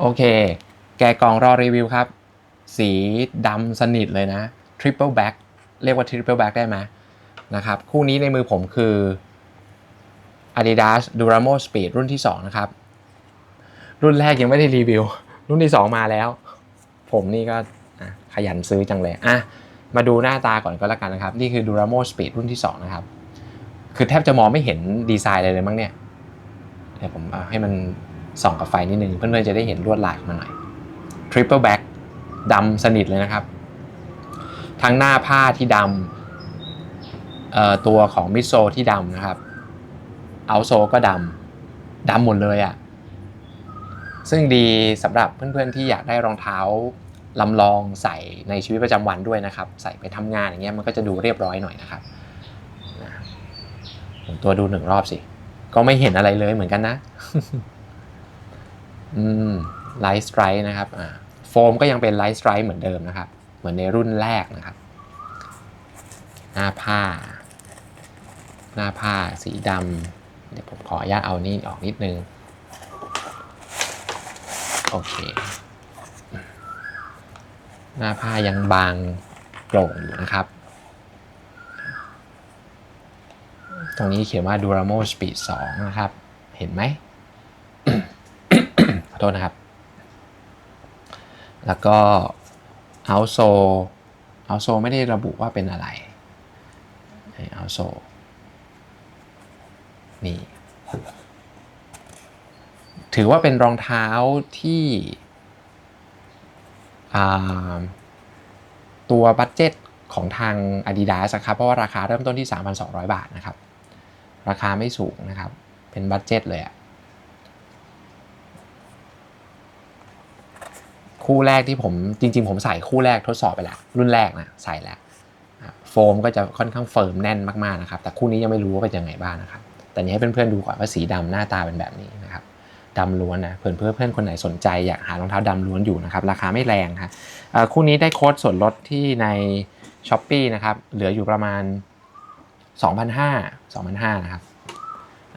โอเค แกกล่องรอรีวิวครับ สีดำสนิทเลยนะ Triple Back เรียกว่า Triple Back ได้ไหมนะครับ คู่นี้ในมือผมคือ Adidas Duramo Speed รุ่นที่ 2 นะครับ รุ่นแรกยังไม่ได้รีวิว รุ่นที่ 2 มาแล้ว ผมนี่ก็ขยันซื้อจังเลยอะมาดูหน้าตาก่อนก็แล้วกันนะครับ นี่คือ Duramo Speed รุ่นที่ 2 นะครับ คือแทบจะมองไม่เห็นดีไซน์อะไรเลยมั้งเนี่ยเดี๋ยวผมให้มัน ส่องกับไฟนิดนึงเพื่อนๆจะได้เห็นลวดลายของมันหน่อย Triple Back ดำสนิทเลยนะครับ ทั้งหน้าผ้าที่ดำตัวของมิโซที่ดำนะครับเอาโซก็ดำดำหมดเลยอะ่ะซึ่งดีสำหรับเพื่อนๆที่อยากได้รองเท้าลำลองใส่ในชีวิตประจำวันด้วยนะครับ ใส่ไปทำงานอย่างเงี้ยมันก็จะดูเรียบร้อยหน่อยนะครับผมตัวดูหนึ่งรอบสิ ก็ไม่เห็นอะไรเลยเหมือนกันนะ อืมไลท์สไตร์นะครับอ่าโฟมก็ยังเป็นไลท์สไตร์เหมือนเดิมนะครับ เหมือนในรุ่นแรกนะครับหน้าผ้า หน้าผ้าสีดำเดี๋ยวผมขออนุญาตเอานี่ออกนิดนึง โอเค หน้าผ้ายังบางโปร่งอยู่นะครับ ตรงนี้เขียนว่า Duramo Speed 2 นะครับ เห็นไหม ขอโทษนะครับ แล้วก็ outso outso ไม่ได้ระบุว่าเป็นอะไร outso นี่ถือว่าเป็นรองเท้าที่ตัวบัตเจ็ตของทาง Adidas ครับ เพราะว่าราคาเริ่มต้นที่ 3,200 บาทนะครับ ราคาไม่สูงนะครับ เป็นบัตเจ็ตเลยอะ คู่แรกที่ผมจริง ๆ ผมใส่คู่แรกทดสอบไปแล้วรุ่นแรกนะใส่แล้วโฟมก็จะค่อนข้างเฟิร์มแน่นมากๆนะครับแต่คู่นี้ยังไม่รู้ว่าเป็นยังไงบ้างนะครับแต่นี้ให้เพื่อนๆดูก่อนว่าสีดำหน้าตาเป็นแบบนี้นะครับดำล้วนนะเพื่อนเพื่อนเพื่อนคนไหนสนใจอยากหารองเท้าดำล้วนอยู่นะครับราคาไม่แรงครับคู่นี้ได้โค้ดส่วนลดที่ใน s h อ p e e นะครับเหลืออยู่ประมาณ 2,500 2,500นะครับ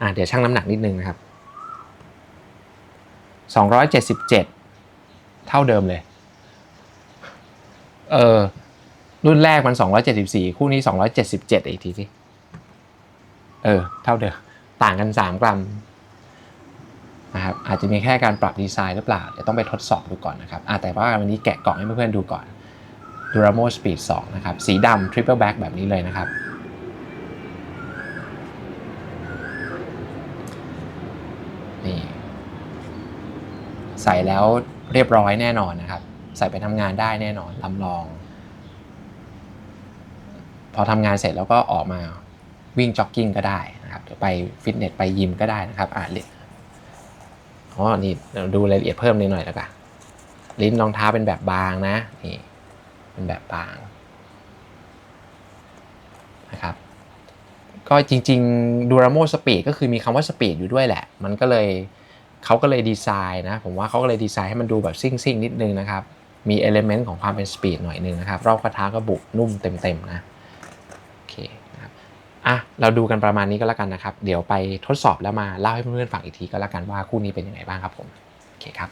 อ่าเดี๋ยวชั่งน้ำหนักนิดนึงนะครับ277 เท่าเดิมเลย เออ รุ่นแรกมัน 274 คู่นี้ 277 อีกทีสิ เออ เท่าเดิม ต่างกัน 3 กรัมนะครับ อาจจะมีแค่การปรับดีไซน์หรือเปล่า เดี๋ยวต้องไปทดสอบดูก่อนนะครับแต่ว่าวันนี้แกะกล่องให้เพื่อนๆดูก่อน Duramo Speed 2 นะครับ สีดำ Triple Back แบบนี้เลยนะครับนี่ ใส่แล้วเรียบร้อยแน่นอนนะครับ ใส่ไปทำงานได้แน่นอนลำลอง พอทำงานเสร็จแล้วก็ออกมาวิ่งจ็อกกิ้งก็ได้นะครับหรือไปฟิตเนสไปยิมก็ได้นะครับอ่าลิอ๋อนี่เราดูรายละเอียดเพิ่มนิดหน่อยแล้วกันลิ้นรองเท้าเป็นแบบบางนะนี่เป็นแบบบางนะครับก็จริงๆ Duramo Speed ก็คือมีคำว่า Speed อยู่ด้วยแหละ มันก็เลย เขาก็เลยดีไซน์นะ ผมว่าเขาก็เลยดีไซน์ให้มันดูแบบซิ่งซิ่งๆ นิดนึงนะครับ มีเอลเมนต์ของความเป็นสปีดหน่อยนึงนะครับ รอบกระทะก็บุนุ่มเต็มๆนะ โอเคนะครับอะ เราดูกันประมาณนี้ก็แล้วกันนะครับ เดี๋ยวไปทดสอบแล้วมาเล่าให้เพื่อนๆฟังอีกทีก็แล้วกันว่าคู่นี้เป็นยังไงบ้างครับผม โอเคครับ